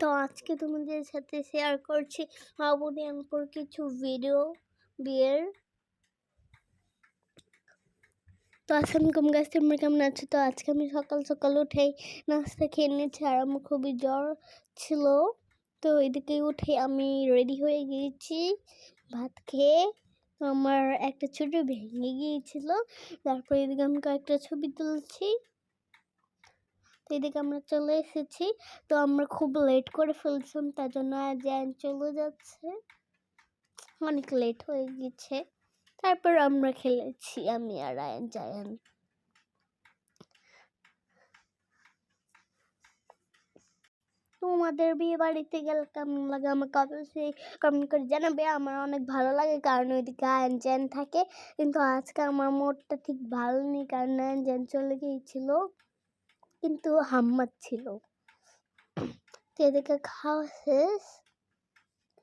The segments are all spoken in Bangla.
তো আজকে তোমাদের সাথে শেয়ার করছি হাবুনি আঙ্কুর কিছু ভিডিও বিয়ের। তো আসসালামাইকুম গাছ তোমরা কেমন আছো? তো আজকে আমি সকাল সকাল উঠেই নাস্তা খেয়ে নিয়েছি, আর আমার খুবই জ্বর ছিল। তো এদিকে উঠে আমি রেডি হয়ে গিয়েছি, ভাত খেয়ে আমার একটা ছোট ভেঙে গিয়েছিল। তারপর এদিকে আমি কয়েকটা ছবি তুলছি। এদিকে আমরা চলে এসেছি। তো আমরা খুব লেট করে ফেলছিলাম, তার জন্য জ্যান চলে যাচ্ছে। অনেক লেট হয়ে গেছে। তারপর আমরা খেলেছি, আমি আর আয়ান জায়ান। তোমাদের বিয়ে বাড়িতে গেলে কেমন লাগে? আমাকে অবশ্যই কমেন্ট করে জানাবে। আমার অনেক ভালো লাগে, কারণ ওইদিকে আয়ন জ্যান থাকে। কিন্তু আজকে আমার মোডটা ঠিক ভালো নেই, কারণ আয়ন জ্যান চলে গিয়েছিল। কিন্তু হাম্মাদ ছিল। তো এদিকে খাওয়া শেষ।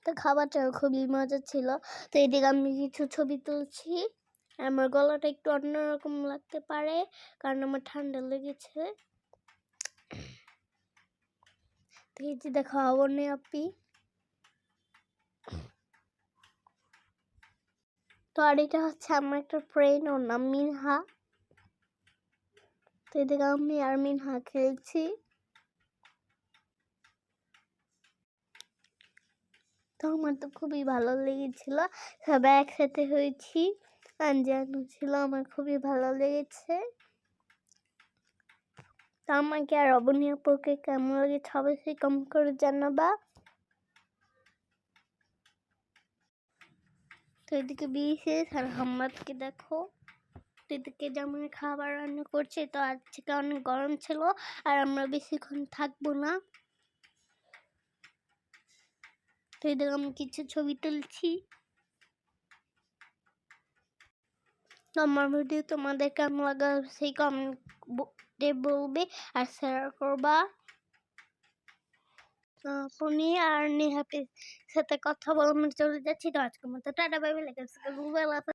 তো খাবারটাও খুবই মজা ছিল। তো এদিকে আমি কিছু ছবি তুলছি। আমার গলাটা একটু অন্যরকম লাগতে পারে, কারণ আমার ঠান্ডা লেগেছে। তো এই যে দেখো, অবনী আপি। তো আর এটা হচ্ছে আমার একটা ফ্রেন্ড ওর নাম মিনহা। তো এদিকে আমি আর মিনহা খেলছি তো আমার তো খুবই ভালো লেগেছিল। সবাই একসাথে হয়েছি। আঞ্জানু ছিল, আমার খুবই ভালো লেগেছে। তো আমাকে আর অবনীয় পোকে কেমন লেগেছে অবশ্যই কম করে জানাবা। তো এদিকে বিয়ে শেষ, আর হাম্মাদকে দেখো। এদিকে যেমন খাবার রান্না করছে, তো আজকে অনেক গরম ছিল আর আমরা বেশিক্ষণ থাকব না। তো এদিকে আমি কিছু ছবি তুলছি। আমার ভিডিও তোমাদের কেমন লাগা সেই কমেন্টে বলবে আর শেয়ার করবা। আপনি আর নেহাপের সাথে কথা বলে চলে যাচ্ছি। তো আজকের মতো টাটা বাই বাই